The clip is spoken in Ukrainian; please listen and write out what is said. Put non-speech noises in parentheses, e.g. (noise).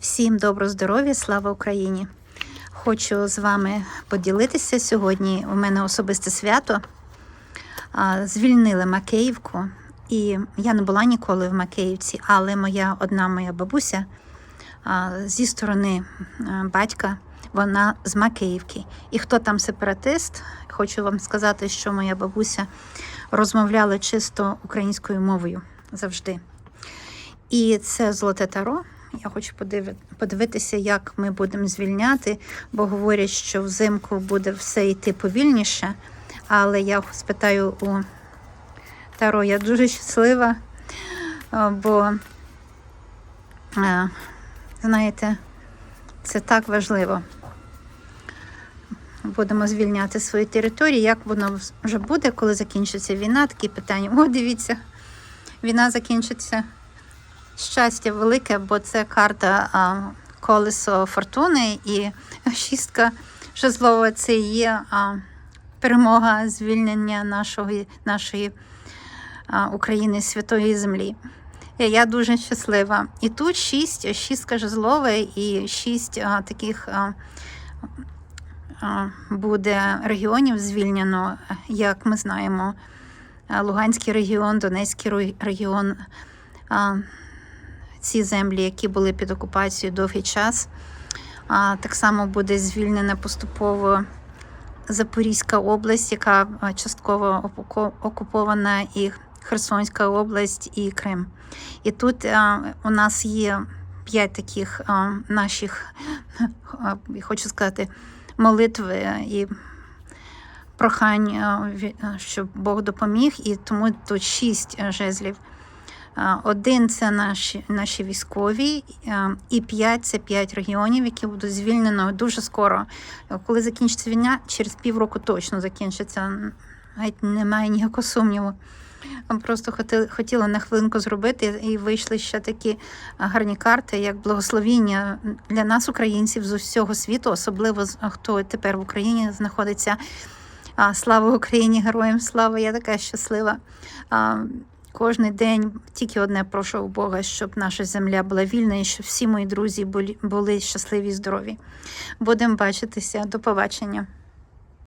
Всім добро здоров'я, слава Україні! Хочу з вами поділитися сьогодні. У мене особисте свято. Звільнили Макеївку, і я не була ніколи в Макеївці, але моя одна моя бабуся зі сторони батька, вона з Макеївки. І хто там сепаратист, хочу вам сказати, що моя бабуся розмовляла чисто українською мовою завжди. І це золоте таро. Я хочу подиви- подивитися, як ми будемо звільняти, бо говорять, що взимку буде все йти повільніше. Але я спитаю у Таро, я дуже щаслива, бо, знаєте, це так важливо. Будемо звільняти свої території. Як воно вже буде, коли закінчиться війна? Такі питання. О, дивіться, війна закінчиться щастя велике, бо це карта а, колесо фортуни і шістка жезлова це є а, перемога звільнення нашої, нашої а, України, святої землі. Я дуже щаслива. І тут шість, шістка жезлова і шість а, таких а, буде регіонів звільнено, як ми знаємо. Луганський регіон, Донецький регіон. Ці землі, які були під окупацією довгий час. А, так само буде звільнена поступово Запорізька область, яка частково окупована, і Херсонська область, і Крим. І тут у нас є п'ять таких наших, (laughs) хочу сказати, молитв е, і прохань, щоб Бог допоміг, і тому тут шість е, жезлів. Один це наші, наші військові, і п'ять це п'ять регіонів, які будуть звільнено дуже скоро. Коли закінчиться війна, через півроку точно закінчиться. Геть немає ніякого сумніву. Просто хотіла на хвилинку зробити, і вийшли ще такі гарні карти, як благословіння для нас, українців з усього світу, особливо хто тепер в Україні знаходиться. Слава Україні, героям слава! Я така щаслива. Кожний день тільки одне прошу у Бога, щоб наша земля була вільна і щоб всі мої друзі були щасливі і здорові. Будемо бачитися. До побачення.